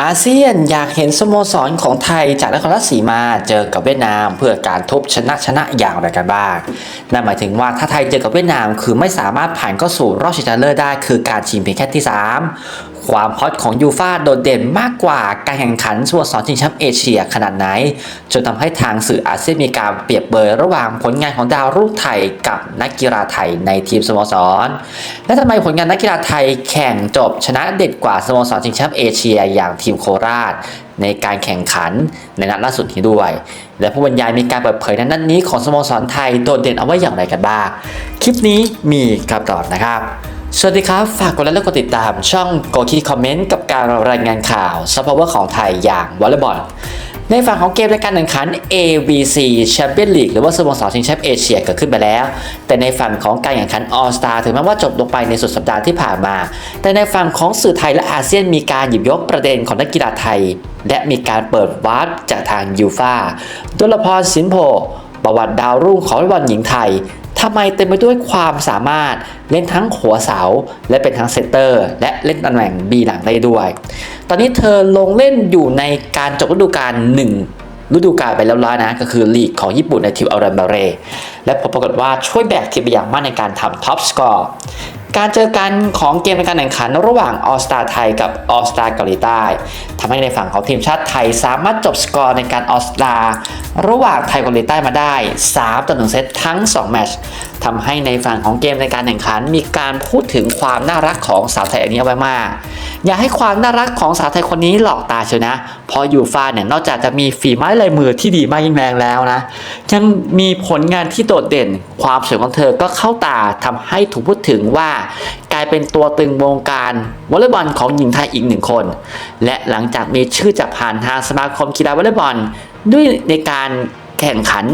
อาเซียนอยากเห็นสโมสรของไทยจากนครราชสีมาเจอกับเวียดนาม เพื่อการทบชนะชนะอย่างไรกันบ้าง นั่นหมายถึงว่าถ้าไทยเจอกับเวียดนามคือไม่สามารถผ่านเข้าสู่รอบชิงชนะเลิศได้คือการชิงเพียงแค่ที่ 3 ความฮอตของยูฟาโดดเด่นมากกว่าการแข่งขันสโมสรชิงแชมป์เอเชียขนาดไหน จนทำให้ทางสื่ออาเซียนมีการเปรียบเบยระหว่างผลงานของดาวรุ่งไทยกับนักกีฬาไทยในทีมสโมสร และทำไมผลงานนักกีฬาไทยแข่งจบชนะเด็ดกว่าสโมสรชิงแชมป์เอเชียอย่างทีมโคราชในการแข่งขันในนัดล่าสุดนี้ด้วย และผู้บรรยายมีการเปิดเผยในนัดนี้ของสโมสรไทยโดดเด่นเอาไว้อย่างไรกันบ้าง คลิปนี้มีคำตอบนะครับ สวัสดีครับ ฝากกดไลค์และกดติดตามช่องโกคีคอมเมนต์กับการรายงานข่าวซัพพอร์ตของไทยอย่างวอลเลย์บอลในฝั่งของเกมในการแข่งขัน ABC Champions League หรือว่าสโมสรชิงแชมป์เอเชียเกิดขึ้นไปแล้ว แต่ในฝั่งของการแข่งขัน All Star ถึงแม้ว่าจบลงไปในสุดสัปดาห์ที่ผ่านมา แต่ในฝั่งของสื่อไทยและอาเซียนมีการหยิบยกประเด็นของนักกีฬาไทย และมีการเปิดวาร์ปจากทางยูฟาดุลพรสินโพประวัติดาวรุ่งของวอลเลย์บอลหญิงไทย ทำไมเต็มไปด้วยความสามารถเล่นทั้งหัวเสา และเป็นทั้งเซตเตอร์ และเล่นตำแหน่งบีหลังได้ด้วย ตอนนี้เธอลงเล่นอยู่ในการจบฤดูกาลหนึ่งฤดูกาลไปแล้วล้านะ ก็คือลีกของญี่ปุ่นในทีมอารันบาเรและผลปรากฏว่าช่วยแบกทีมไปอย่างมากในการทำท็อปสกอร์ การเจอกันของเกมในการแข่งขันระหว่างออสตาไทยกับออสตาเกาหลีใต้ทำให้ในฝั่งของทีมชาติไทยสามารถจบสกอร์ในการออสตาระหว่างไทยกับเกาหลีใต้มาได้ 3 ต่อ 1 เซตทั้ง 2 แมตช์ทำให้ในฝั่งของเกมในการแข่งขันมีการพูดถึงความน่ารักของสาวไทยอันนี้ไว้มาก อย่าให้ความน่ารักของสาวไทยคนนี้หลอกตาเชียวนะพราะยูฟาเนี่ยนอกจากจะมีฝีไม้ลายมือที่ดีมากยิ่งแรงแล้วนะ ยังมีผลงานที่โดดเด่น ความสวยของเธอก็เข้าตาทำให้ถูกพูดถึงว่า กลายเป็นตัวตึงวงการวอลเลย์บอลของหญิงไทยอีกหนึ่งคน และหลังจากมีชื่อจากผ่านทางสมาคมกีฬาวอลเลย์บอลด้วยในการ แข่งขัน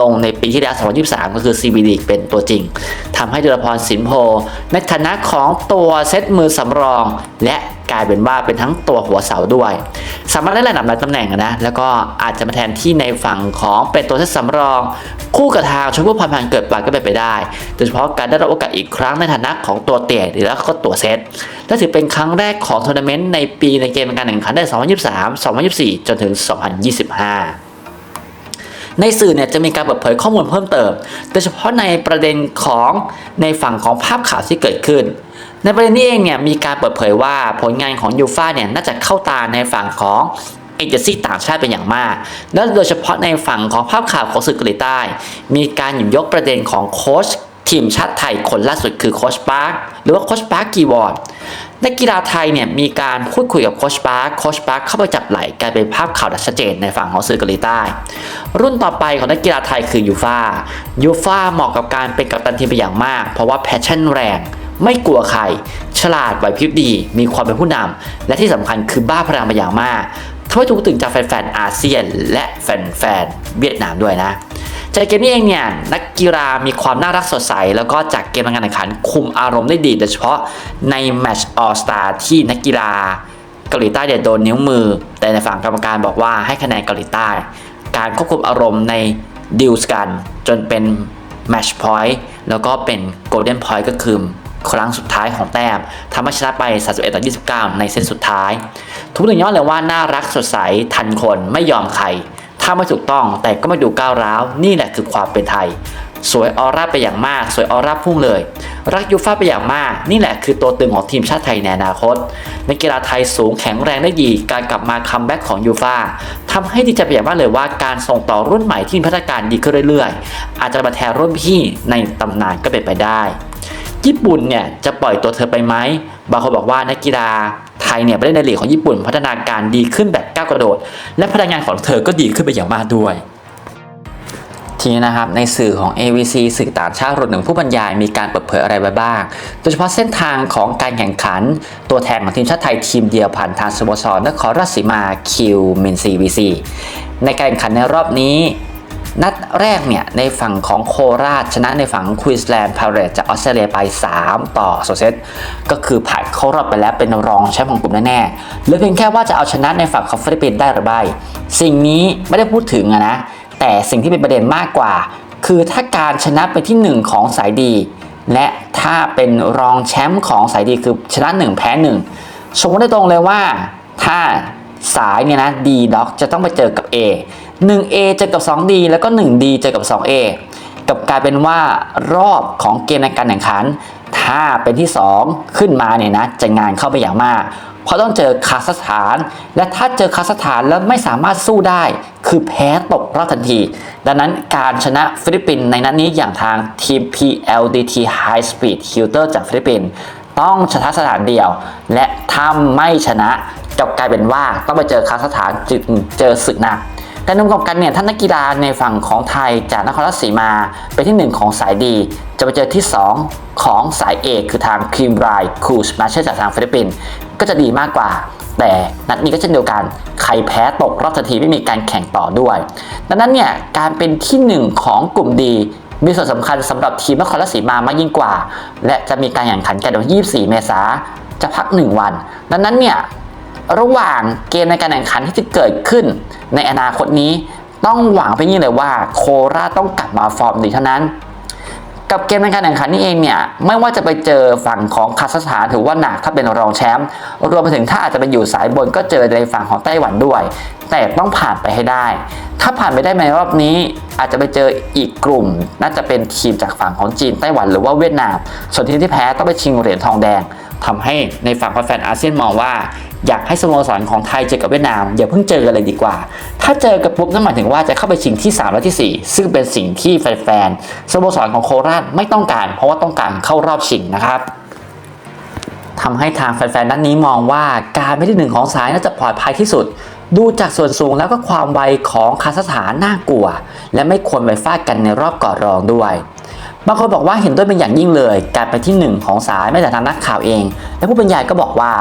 ลงในปีที่แล้ว 2023 ก็คือ CB League เป็นตัวจริง ทำให้ดุลพรสินโพ ในฐานะของตัวเซตมือสำรอง และกลายเป็นว่าเป็นทั้งตัวหัวเสาด้วย สามารถได้ระดับหลายตำแหน่งนะ แล้วก็อาจจะมาแทนที่ในฝั่งของเป็นตัวเซตสำรอง คู่กับทางชมพู่พันธ์พันเกิดปาก็เป็นไปได้ โดยเฉพาะการได้รับโอกาสอีกครั้งในฐานะของตัวเตะหรือแล้วก็ตัวเซตและถือเป็นครั้งแรกของทัวร์นาเมนต์ในปีในเกมการแข่งขันได้ 2023 2024 จนถึง 2025 ในสื่อเนี่ยจะมีการเปิดเผยข้อมูลเพิ่มเติม โดยเฉพาะในประเด็นของในฝั่งของภาพข่าวที่เกิดขึ้น ในประเด็นนี้เองเนี่ยมีการเปิดเผยว่าผลงานของยูฟ่าเนี่ยน่าจะเข้าตาในฝั่งของเอเจนซี่ต่างชาติเป็นอย่างมาก และโดยเฉพาะในฝั่งของภาพข่าวของสื่อเกาหลีใต้ มีการหยิบยกประเด็นของโค้ช ทีมชาติไทยคนล่าสุดคือโคชปาร์คหรือว่าโคชปาร์คกีวอร์ดนักกีฬาไทยเนี่ยมีการพูดคุยกับโคชปาร์คโคชปาร์คเข้าไปจับไหลกลายเป็นภาพข่าวดัชชัดเจนในฝั่งของสื่อเกาหลีใต้ รุ่นต่อไปของนักกีฬาไทยคือยูฟายูฟาเหมาะกับการเป็นกัปตันทีมเป็นอย่างมาก เพราะว่าแพชชั่นแรงไม่กลัวใคร ฉลาดไหวพริบดี มีความเป็นผู้นำและที่สำคัญคือบ้าพลังเป็นอย่างมากทำให้ถูกตื่นจากแฟนๆอาเซียน และแฟนๆเวียดนามด้วยนะ จากเกมนี้เองเนี่ยนักกีฬามีความน่ารักสดใส แล้วก็จากเกมการแข่งขันคุมอารมณ์ได้ดีโดยเฉพาะในแมตช์ออสตาที่นักกีฬาเกาหลีใต้เนี่ยโดนนิ้วมือ แต่ในฝั่งกรรมการบอกว่าให้คะแนนเกาหลีใต้ การควบคุมอารมณ์ในดิวส์กัน จนเป็นแมตช์พอยต์แล้วก็เป็นโกลเด้นพอยต์ก็คือครั้งสุดท้ายของแต้มทำให้ชนะไป 31 ต่อ 29 ในเซตสุดท้าย ทุกอย่างย้อนเลยว่าน่ารักสดใสทันคนไม่ยอมใคร ถ้าไม่ถูกต้องแต่ก็ไม่ดูก้าวร้าว นี่แหละคือความเป็นไทย สวยออร่าไปอย่างมาก สวยออร่าพุ่งเลย รักยูฟ่าไปอย่างมาก นี่แหละคือตัวตึงของทีมชาติไทยในอนาคตนักกีฬาไทยสูงแข็งแรงได้ดี การกลับมาคัมแบ็กของยูฟ่าทำให้ดีใจไปอย่างมากเลยว่าการส่งต่อรุ่นใหม่ที่มีพัฒนาการดีขึ้นเรื่อยๆ อาจจะมาแทนรุ่นพี่ในตำนานก็เป็นไปได้ ญี่ปุ่นเนี่ยจะปล่อยตัวเธอไปไหมบางคนบอกว่านักกีฬา ทยเนี่ยไปเล่นในลีกของญี่ปุ่น พัฒนาการดีขึ้นแบบก้าวกระโดด และพลังงานของเธอก็ดีขึ้นไปอย่างมากด้วยทีนี้นะครับในสื่อของ AVC สื่อต่างชาติรวมถึงผู้บรรยายมีการเปิดเผยอะไรไว้บ้าง โดยเฉพาะเส้นทางของการแข่งขัน ตัวแทนของทีมชาติไทยทีมเดียวผ่านทางสโมสรนครราชสีมาคิวมินซีวีซีในการแข่งขันในรอบนี้ นัดแรกเนี่ยในฝั่งของโคราชชนะในฝั่งควีนสแลนด์พาเรตจากออสเตรเลียไป 3 ต่อโซเซตก็คือผ่านเข้ารอบไปแล้วเป็นรองแชมป์ของกลุ่มแน่ๆเหลือเพียงแค่ว่าจะเอาชนะในฝั่งของฟิลิปปินส์ได้หรือไม่สิ่งนี้ไม่ได้พูดถึงนะ แต่สิ่งที่เป็นประเด็นมากกว่า คือถ้าการชนะเป็นที่ 1 ของสายดี และถ้าเป็นรองแชมป์ของสายดีคือชนะ 1 แพ้1สมได้ตรงเลยว่าถ้าสายเนี่ยนะ D doc จะต้องไปเจอกับ A 1A เจอกับ 2D แล้วก็ 1D เจอกับ 2A กับกลายเป็นว่ารอบของเกมในการแข่งขัน ถ้าเป็นที่ 2 ขึ้นมาเนี่ยนะจะงานเข้าไปอย่างมาก เพราะต้องเจอคาซัคสถาน และถ้าเจอคาซัคสถานแล้วไม่สามารถสู้ได้ คือแพ้ตกรอบทันที ดังนั้นการชนะฟิลิปปินส์ในนัดนนี้อย่างทางทีม PLDT High Speed Shooter จากฟิลิปปินส์ต้องชนะสถานเดียว และถ้าไม่ชนะจะกลายเป็นว่าต้องไปเจอคาซัคสถานจึงเจอศึกหนัก แต่นุ่มกับกันเนี่ยท่านนักกีฬาในฝั่งของไทยจากนครราชสีมาเป็นที่ 1 ของสายดี จะไปเจอที่ 2 ของสายเอกคือทางครีมไรคูสมาเชอร์จากทางฟิลิปปินส์ก็จะดีมากกว่า แต่นัดนี้ก็เช่นเดียวกันใครแพ้ตกรอบทันทีไม่มีการแข่งต่อด้วย ดังนั้นเนี่ยการเป็นที่ 1 ของกลุ่มดีมีส่วนสำคัญสำหรับทีมนครราชสีมามากยิ่งกว่า และจะมีการแข่งขันกันวันที่24 เมษายนจะพัก 1 วัน ดังนั้นเนี่ย ระหว่างเกมในการแข่งขันที่จะเกิดขึ้น ในอนาคตนี้ต้องหวังไปนี่เลยว่าโคราต้องกลับมาฟอร์มดีเท่านั้น กับเกมในการแข่งขันนี่เองเนี่ยไม่ว่าจะไปเจอฝั่งของคาซัคสถานถือว่าหนักถ้าเป็นรองแชมป์รวมไปถึงถ้าอาจจะไปอยู่สายบนก็เจอในฝั่งของไต้หวันด้วย แต่ต้องผ่านไปให้ได้ ถ้าผ่านไปได้ในรอบนี้ อาจจะไปเจออีกกลุ่ม น่าจะเป็นทีมจากฝั่งของจีนไต้หวันหรือว่าเวียดนาม ส่วนทีมที่แพ้ต้องไปชิงเหรียญทองแดงทำให้ในฝั่งของแฟนอาเซียนมองว่า อยากให้สโมสรของไทยเจอกับเวียดนามอย่าเพิ่งเจอกันเลยดีกว่า ถ้าเจอกับปุ๊บนั่นหมายถึงว่าจะเข้าไปชิงที่ 3 และที่ 4 ซึ่งเป็นสิ่งที่แฟนๆสโมสรของโคราชไม่ต้องการ เพราะว่าต้องการเข้ารอบชิงนะครับทำให้ทางแฟนๆนัดนนี้มองว่าการไม่ที่หนึ่งของสายน่าจะปลอดภัยที่สุด ดูจากส่วนสูงแล้วก็ความไวของคาซัคสถานน่ากลัว และไม่ควรไปฟาดกันในรอบก่อนรองด้วยบางคนบอกว่าเห็นด้วยเป็นอย่างยิ่งเลย การไปที่ 1 ของสายไม่แต่ทางนักข่าวเอง และผู้บรรยายก็บอกว่า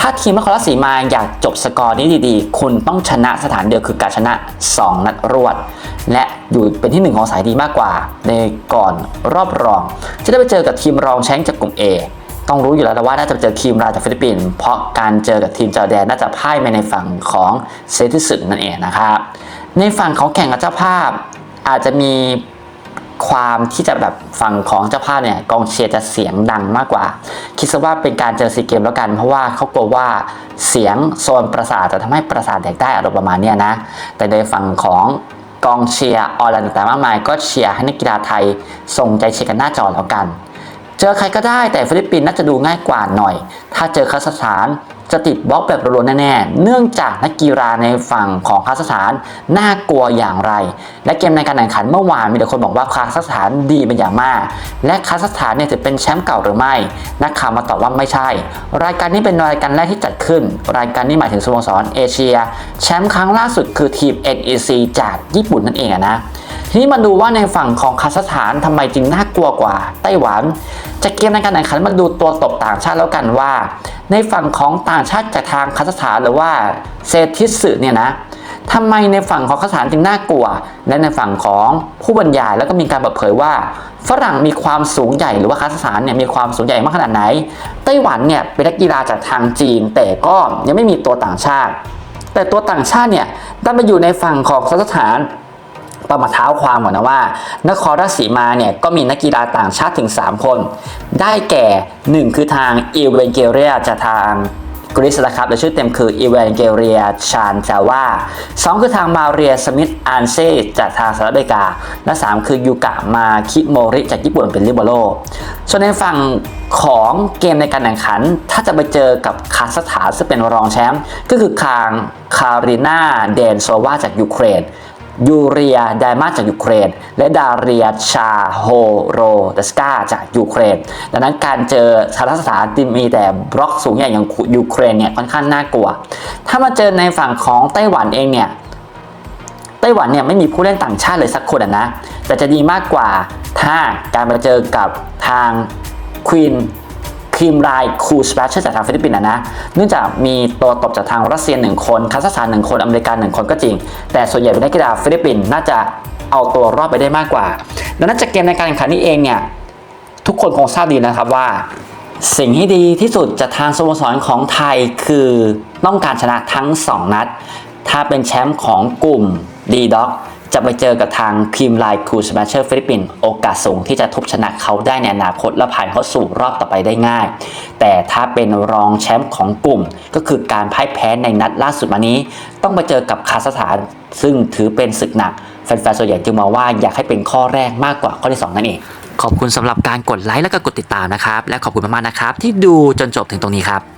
ถ้าทีมนครราชสีมาอยากจบสกอร์นี้ดีๆ คุณต้องชนะสถานเดียวคือการชนะ 2 นัดรวด และอยู่เป็นที่ 1 ของสายดีมากกว่า ในก่อนรอบรอง จะได้ไปเจอกับทีมรองแชมป์จากกลุ่ม A ต้องรู้อยู่แล้วว่าน่าจะเจอทีมราจากฟิลิปปินส์เพราะการเจอกับทีมจอร์แดนน่าจะพ่ายไปในฝั่งของเซติสึนั่นเองนะครับในฝั่งของแข่งกับเจ้าภาพอาจจะมี ความที่จะแบบฝั่งของเจ้าภาพเนี่ยกองเชียร์จะเสียงดังมากกว่า คิดซะว่าเป็นการเจอซีเกมแล้วกัน เพราะว่าเขากลัวว่าเสียงโซนประสาทจะทำให้ประสาทแดกได้อารมณ์ประมาณนี้นะ แต่ในฝั่งของกองเชียร์ออนไลน์ต่างๆมากมาย ก็เชียร์ให้นักกีฬาไทยส่งใจเชียร์กันหน้าจอแล้วกัน เจอใครก็ได้แต่ฟิลิปปินส์น่าจะดูง่ายกว่าหน่อย ถ้าเจอคาซัคสถานจะติดบล็อกแบบรัวๆแน่ๆ เนื่องจากนักกีฬาในฝั่งของคาซัคสถานน่ากลัวอย่างไร และเกมในการแข่งขันเมื่อวานมีแต่คนบอกว่าคาซัคสถานดีเป็นอย่างมาก และคาซัคสถานเนี่ยถือเป็นแชมป์เก่าหรือไม่ นักข่าวมาตอบว่าไม่ใช่ รายการนี้เป็นรายการแรกที่จัดขึ้น รายการนี้หมายถึงสโมสรเอเชีย แชมป์ครั้งล่าสุดคือทีม NEC จากญี่ปุ่นนั่นเองนะ ทีนี้มาดูว่าในฝั่งของคาซัคสถานทำไมจึงน่ากลัวกว่าไต้หวัน จากเกมในการแข่งขันมาดูตัวตบต่างชาติแล้วกันว่า ในฝั่งของต่างชาติจากทางคาซัคสถานหรือว่าเซทิสึเนี่ยนะทำไมในฝั่งของคาซัคสถานจึงน่ากลัว และในฝั่งของผู้บรรยายแล้วก็มีการเปิดเผยว่า ฝรั่งมีความสูงใหญ่หรือว่าคาซัคสถานเนี่ยมีความสูงใหญ่มากขนาดไหน ไต้หวันเนี่ยเป็นนักกีฬาจากทางจีน แต่ก็ยังไม่มีตัวต่างชาติ แต่ตัวต่างชาติเนี่ยดันมาอยู่ในฝั่งของคาซัคสถาน ต้องมาเท้าความก่อนนะว่า นครราชสีมาเนี่ยก็มีนักกีฬาต่างชาติถึง 3 คน ได้แก่ 1 คือทางอีเวนเกเรียจากทางกรีซนะครับและชื่อเต็มคืออีเวนเกเรียชานจาว่า2คือทางมาเรียสมิธอันเซจากทางสหรัฐอเมริกา และ 3 คือยูกะมาคิโมริจากญี่ปุ่นเป็นลิเบโรส่วนในฝั่งของเกมในการแข่งขัน ถ้าจะไปเจอกับคาซัคสถานซึ่งเป็นรองแชมป์ก็คือทางคารินาเดนโซวาจากยูเครน ยูเรียไดมาจากยูเครน และดาเรียชาโฮโรดสกาจากยูเครน ดังนั้นการเจอคาซัคสถานที่มีแต่บล็อกสูงใหญ่อย่างยูเครนเนี่ยค่อนข้างน่ากลัว ถ้ามาเจอในฝั่งของไต้หวันเองเนี่ยไต้หวันเนี่ยไม่มีผู้เล่นต่างชาติเลยสักคนนะ แต่จะดีมากกว่าถ้าการมาเจอกับทางควีน ครีมรายคูสเปเชียลจากทางฟิลิปปินส์นะนะ เนื่องจากมีตัวตบจากทางรัสเซียหนึ่งคนคาซัคสถานหนึ่งคนอเมริกันหนึ่งคนก็จริง แต่ส่วนใหญ่เป็นนักกีฬาฟิลิปปินส์น่าจะเอาตัวรอดไปได้มากกว่า ดังนั้นจากเกมในการแข่งขันนี้เองเนี่ยทุกคนคงทราบดีนะครับว่า สิ่งที่ดีที่สุดจากทางสโมสรของไทยคือต้องการชนะทั้ง 2 นัด ถ้าเป็นแชมป์ของกลุ่ม D d o ก จะไปเจอกับทางพิมไลคูสมาเชอร์ฟิลิปปินส์โอกาสสูงที่จะทุบชนะเขาได้ในอนาคตและผ่านเข้าสู่รอบต่อไปได้ง่าย แต่ถ้าเป็นรองแชมป์ของกลุ่ม ก็คือการพ่ายแพ้ในนัดล่าสุดมานี้ ต้องไปเจอกับคาซัคสถาน ซึ่งถือเป็นศึกหนักแฟนๆส่วนใหญ่จึงมองว่าอยากให้เป็นข้อแรกมากกว่าข้อที่ 2 นั่นเอง ขอบคุณสำหรับการกดไลค์และก็กดติดตามนะครับ และขอบคุณมากๆนะครับ ที่ดูจนจบถึงตรงนี้ครับ